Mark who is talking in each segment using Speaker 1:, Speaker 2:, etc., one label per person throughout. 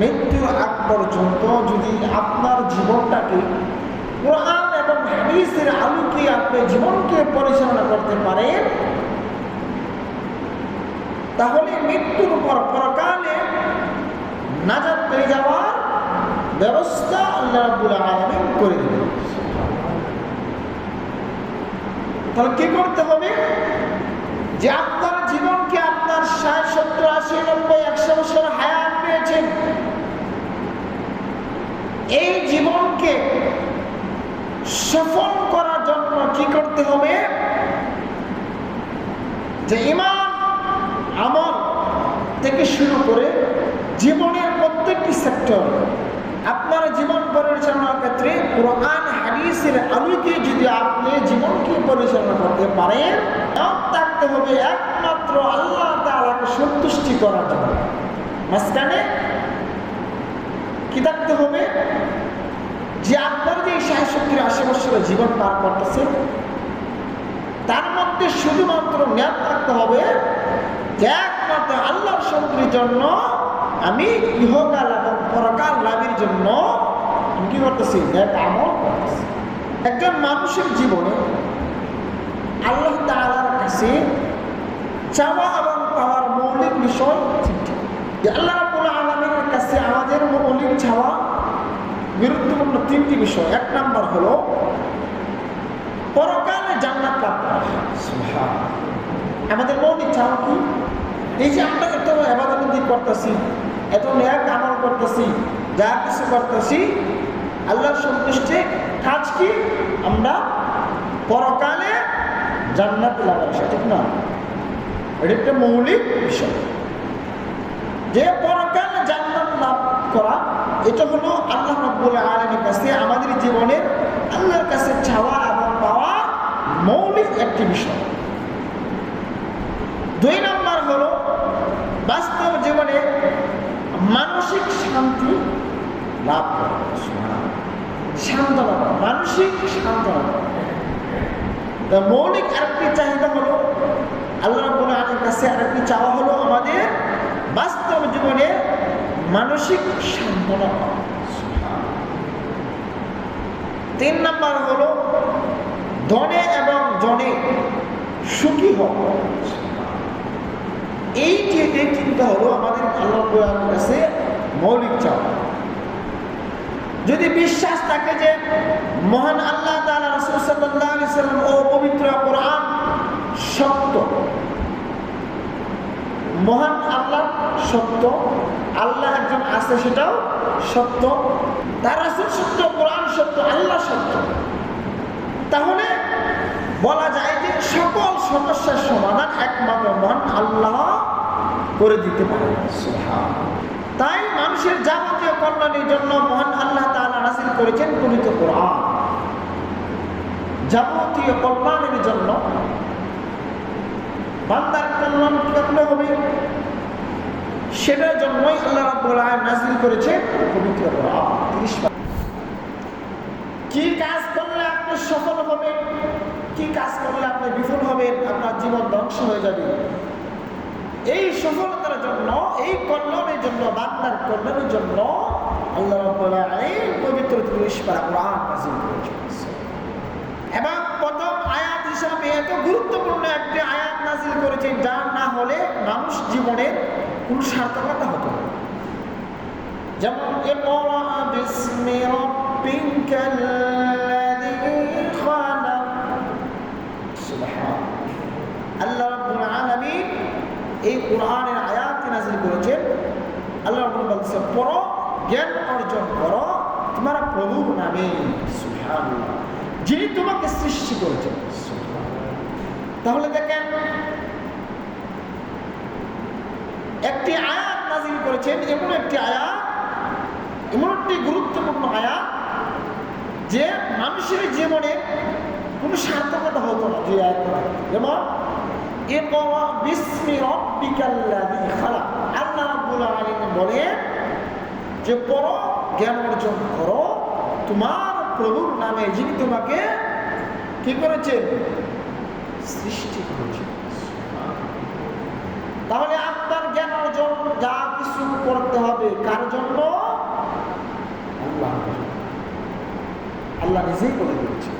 Speaker 1: মৃত্যুর আগ পর্যন্ত যদি আপনার জীবনটাকে কোরআন এবং হাদিসের আলোকে আপনি জীবনকে পরিচালনা করতে পারেন, তাহলে মৃত্যুর পর পরকালে নাজাত পেয়ে যাওয়ার ব্যবস্থা আল্লাহ রাব্বুল আলামিন করে দেবেন। তাহলে কি করতে হবে? যে এই জীবনকে সফল করার জন্য কি করতে হবে? যে ইমান, আমল থেকে শুরু করে জীবনের প্রত্যেকটি সেক্টর আপনার জীবন পরিচালনার ক্ষেত্রে কোরআন, হাদিসের আলোকে যদি আপনি জীবনকে পরিচালনা করতে পারেন থাকতে হবে একমাত্র আল্লাহ তালাকে সন্তুষ্টি করার জন্য। মাঝখানে কি থাকতে হবে? যে আপনার যে ষাট সত্তর আশি বছরের জীবন পার করতেছে, তার মধ্যে শুধুমাত্র জ্ঞান থাকতে হবে একমাত্র আল্লাহর সন্তুষ্টির জন্য আমি ইহকাল এবং পরকাল লাভের জন্য আমি কি করতেছি? আমল করতেছি। একজন মানুষের জীবনে আল্লাহ তাআলার কাছে চাওয়া এবং পাওয়ার মৌলিক বিষয় আল্লাহ কাছে আমাদের মৌলিক চাওয়া গুরুত্বপূর্ণ তিনটি বিষয়। এক নাম্বার হলো পরকালে জান্নাত লাভ করা। আমাদের মৌলিক চাওয়া কি? এই যে আমরা এত এবাদতি করতেছি এত ন্যাক আমল করতেছি যা কিছু করতেছি আল্লাহর সন্তুষ্টে কাজ কি? আমরা পরকালে জান্নাত লাভ আসে ঠিক না? এটা একটা মৌলিক বিষয়। যে পরকালে করা, এটা হলো আল্লাহ রাব্বুল আলামিনের কাছে আমাদের জীবনের আল্লাহর কাছে চাওয়া এবং পাওয়া মৌলিক একটি বিষয়। দুই নম্বর হলো, বাস্তব জীবনে মানসিক শান্তি লাভ করা সান্ত্বনা মানসিক সান্ত্বনা মৌলিক আরেকটি চাহিদা হলো, আল্লাহ রাব্বুল আলামিনের কাছে আরেকটি চাওয়া হলো আমাদের বাস্তব জীবনে মানসিক সান্ত্বনা। তিন নাম্বার হলো ধনে এবং জনে সুখী হওয়া এই যে চিন্তা হলো আমাদের আল্লাহ কাছে মৌলিক চাওয়া যদি বিশ্বাস থাকে যে মহান আল্লাহ তাআলা রাসূল সাল্লাম ও পবিত্র কোরআন সত্য মহান আল্লাহ, সত্য। আল্লাহ একজন আছে সেটাও সত্য। তার রাসূল সত্য, কোরআন সত্য, আল্লাহ সত্য। তাহলে বলা যায় যে সকল সমস্যার সমাধান একমাত্র মহান আল্লাহ করে দিতে পারে। তাই মানুষের যাবতীয় কল্যাণের জন্য মহান আল্লাহ তাআলা নাসিল করেছেন পবিত্র কোরআন। যাবতীয় কল্যাণের জন্য বান্দার কল্যাণ কীভাবে হবে? সেটার জন্যই আল্লাহ রাব্বুল আলামিন নাযিল করেছে পবিত্র কোরআন। 30 পারা। কি কাজ করলে আপনি সফল হবেন? কি কাজ করলে আপনি বিফল হবেন? আপনার জীবন ধ্বংস হয়ে যাবে। এই সফলতার জন্য, এই কল্যাণের জন্য, বান্দার কল্যাণের জন্য আল্লাহ রাব্বুল আলামিন পবিত্র 30 পারা কোরআন নাযিল আয়াত হিসাবে এত গুরুত্বপূর্ণ একটি আয়াত নাজিল করেছেন, যা না হলে মানুষ জীবনের কোন সার্থকতা হতো যেমন আল্লাহ রাব্বুল আলামিন এই কোরআনের আয়াত নাজিল করেছেন। আল্লাহ রাব্বুল বলছে পড়ো, জ্ঞান অর্জন করো, তোমার প্রভুর নামে। সুবহানাল্লাহ। যিনি তোমাকে সৃষ্টি করেছেন তাহলে দেখেন, একটি আয়াত নাজিল করেছেন, এমন একটি আয়াত, এমন একটি গুরুত্বপূর্ণ আয়াত যে মানুষের জীবনে কোনো সার্থকতা হতো না যে আয়াত যেমন আল্লাহ যে জ্ঞান অর্জন করো। তোমার প্রভুর নামে যিনি তোমাকে কি করেছেন সৃষ্টি করেছেন তাহলে আপনার জ্ঞান অর্জন, যা কিছু করতে হবে, কার জন্য? আল্লাহ নিজেই বলে দিচ্ছে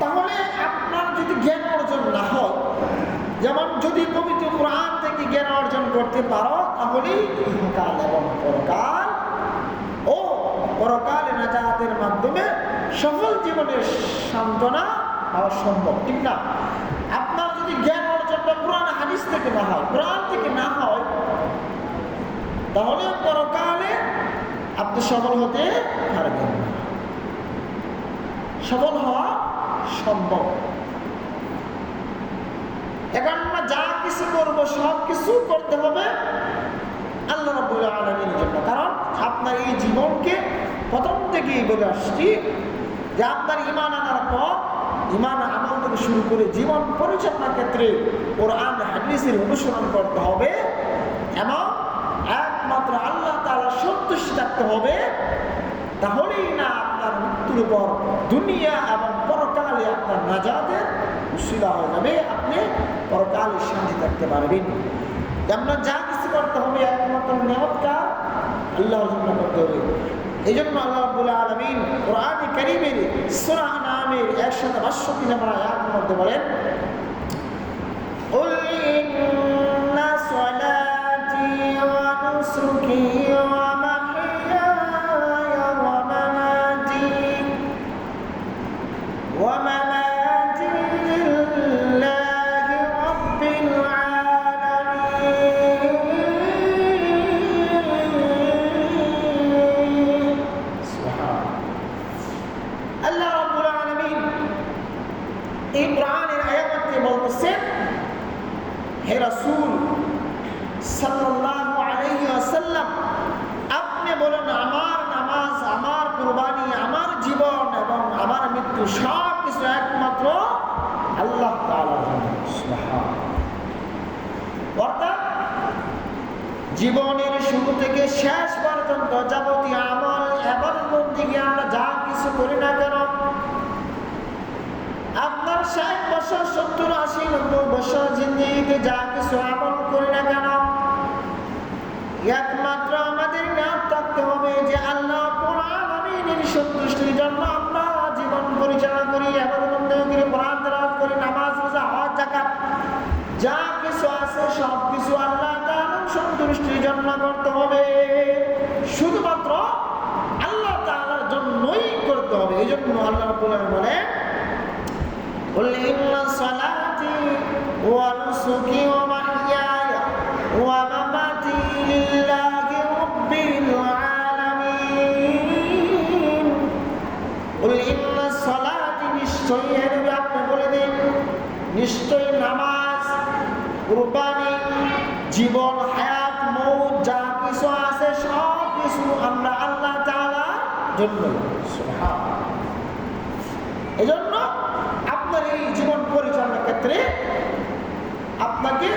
Speaker 1: তাহলে আপনার যদি জ্ঞান অর্জন না হয়, যেমন যদি পবিত্র কোরআন থেকে জ্ঞান অর্জন করতে পারো, তাহলেই ইহকাল এবং পরকাল পরকালে নাজাতের মাধ্যমে সফল জীবনের সান্ত্বনা পাওয়া সম্ভব, ঠিক না? আপনার যদি জ্ঞান অর্জনটা কোরআন, হাদিস থেকে না হয়, কোরআন থেকে না হয়, তাহলে পরকালে আপনি সফল হতে পারবেন সফল হওয়া সম্ভব। এখন আমরা যা কিছু করব, সব কিছু করতে হবে আল্লাহ রাবুল আলমীর জন্য কারণ আপনার এই জীবনকে থেকেই বলে আসছি যে আপনার ইমান আনার পর ইমান আমল থেকে শুরু করে জীবন পরিচালনার ক্ষেত্রে ওর হাদিসের অনুসরণ করতে হবে এবং একমাত্র আল্লাহ তালা সন্তুষ্টি থাকতে হবে। তাহলেই না আপনার মৃত্যুর পর দুনিয়া এবং পরকালে আপনার নাজাদের উশিলা হয়ে যাবে, আপনি পরকালে শান্তি থাকতে পারবেন। আমরা যা কিছু করতে হবে, একমাত্র আল্লাহর জন্য করতে হবে। এই জন্য আল্লাহ রাব্বুল আলামিন কোরআন কারীমের সূরা নামের 162 নম্বর আয়াতের মধ্যে বলেন জীবনের শুরু থেকে শেষ পর্যন্ত যাবতীয় আমল এবার গিয়ে আমরা যা কিছু করি না কেন? আপনার ষাট বছর, সত্তর, আশি, নব্বই বছর জিন্দিগিতে যা কিছু আমল করতে হবে। এই জন্য আল্লাহ রব্বুল বলে আপনি বলে নামাজ কুরবানি জীবন জন্য এজন্য আপনার এই জীবন পরিচালনার ক্ষেত্রে আপনাকে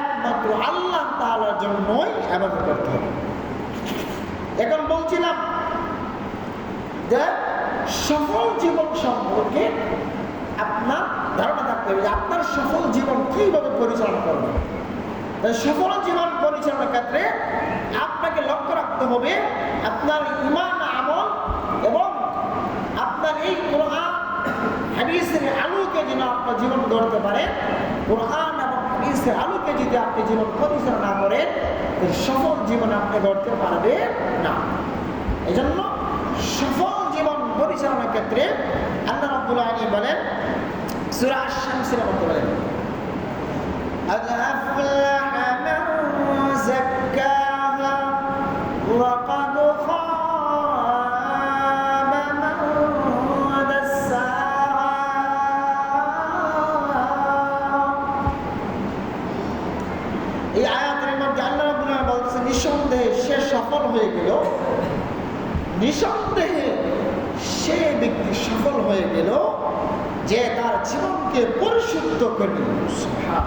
Speaker 1: একমাত্র আল্লাহ তাআলার জন্যই আবাদত করতে হবে। এখন বলছিলাম যে সফল জীবন সম্পর্কে আপনার ধারণা থাকতে হবে আপনার সফল জীবন কীভাবে পরিচালনা করবেন তাই সফল জীবন পরিচালনার ক্ষেত্রে আপনাকে লক্ষ্য রাখতে হবে আপনার ইমান এবং আপনার এই কোরআন, হাদিসের আলোকে যেন আপনার জীবন গড়তে পারে, কোরআন এবং হাদিসের আলোকে যদি আপনি জীবন পরিচালনা করেন সফল জীবন আপনি গড়তে পারবে না। এই জন্য সফল জীবন পরিচালনার ক্ষেত্রে আল্লাহ রাব্বুল আলামিন বলেন, সূরা আশ-শামসের মধ্যে বলেন নিঃসন্দেহে সে সফল হয়ে গেল। নিঃসন্দেহে সে ব্যক্তি সফল হয়ে গেল যে তার জীবনকে পরিশুদ্ধ করল সুবহান।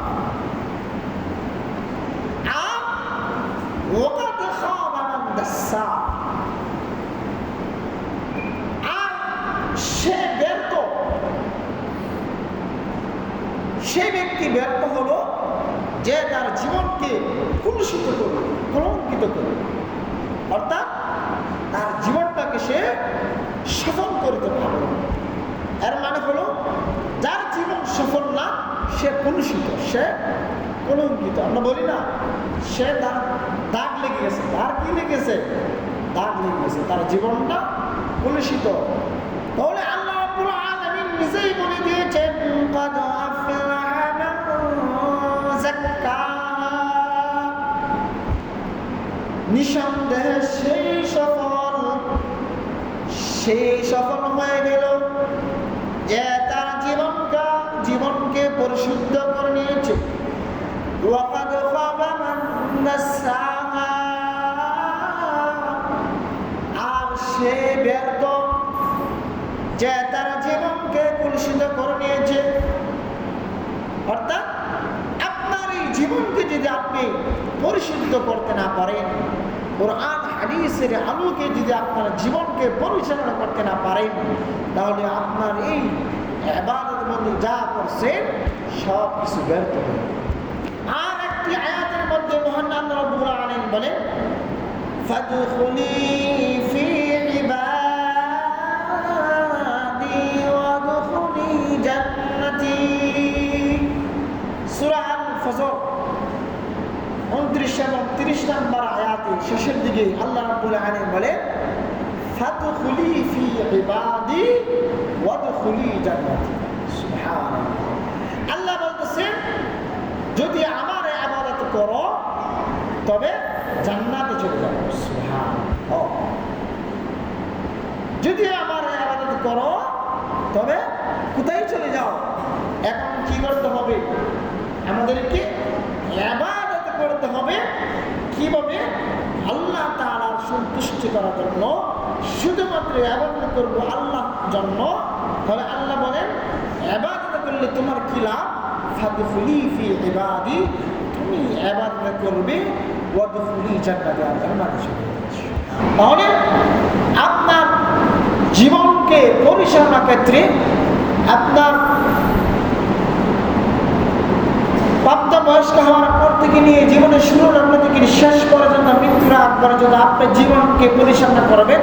Speaker 1: আর ওকাদ খাবা মান দাসসা। আর সে ব্যক্তি ব্যর্থ হলো যে তার জীবনকে কুলুষিত করবে কলঙ্কিত করবে অর্থাৎ তার জীবনটাকে সে সফল করতে পারবে। এর মানে হলো, যার জীবন সফল না, সে কলুষিত, সে কলঙ্কিত। আমরা বলি না, সে তার দাগ লেগে গেছে। তার কি লেগেছে? দাগ লেগে গেছে। তার জীবনটা কলুষিত। তাহলে আল্লাহ নিজেই বলে দিয়েছেন নিঃসন্দেহে সেই সফল সেই সফল হয়ে গেল। যে তার জীবনটা জীবনকে পরিশুদ্ধ করে নিয়েছে। আর সে ব্যর্থ যে যদি আপনি পরিশুদ্ধ করতে না পারেন, কোরআন, হাদিসের আলোকে যদি আপনার জীবনকে পরিচালনা করতে না পারেন, তাহলে আপনার এই এবারের মধ্যে যা করছেন সব কিছু ব্যর্থ হবে আর একটি আয়াতের মধ্যে মহান আল্লাহ রাব্বুল আলামিন বলেন ফজর 29 এবং 30 নম্বর আয়াতে শেষের দিকে আল্লাহ রাব্বুল আলামিন বলে আল্লাহ বলতেছেন যদি আমার আবাদত করো, তবে জান্নাতে চলে যাব যদি আমার আবাদত করো, তবে কোথায় চলে যাও? এখন কি করতে হবে? আমাদেরকে আবাদত করতে হবে। কীভাবে? আল্লাহ তাআলার সন্তুষ্টি করার জন্য, শুধুমাত্র আবাদত করব আল্লাহ জন্য। তাহলে আল্লাহ বলেন আবাদত করলে তোমার কি লাভ? ফাদখুলি ফি ইবাদি, তুমি আবাদত করবে তাহলে আপনার জীবনকে পরিচালনা ক্ষেত্রে আপনার থেকে নিয়ে জীবনের শুরু থেকে শেষ পর্যন্ত মৃত্যুর পর্যন্ত আপনার জীবনকে পরিচালনা করবেন।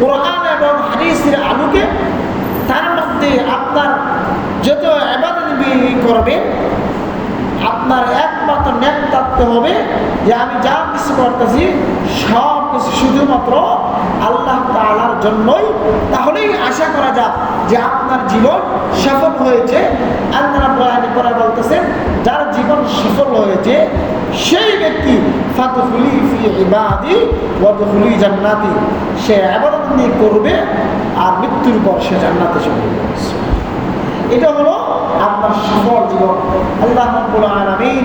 Speaker 1: কোরআন এবং হাদিসের আলোকে তার মধ্যে আপনার যত আবাদত করবেন, আপনার একমাত্র ন্যাক থাকতে হবে যে আমি যা কিছু করতেছি সব কিছু শুধুমাত্র আল্লাহ তালার জন্যই। তাহলেই আশা করা যাক যে আপনার জীবন সফল হয়েছে। বলতেছেন, যার জীবন সফল হয়েছে, সেই ব্যক্তি ফাতহুলি ফি ইবাদি ওয়াদখুলি জান্নাতি। সে আবাদত করবে আর মৃত্যুর পর সে জান্নাতে চলে এটা হলো আপনার সফল জীবন। আল্লাহ আলামিন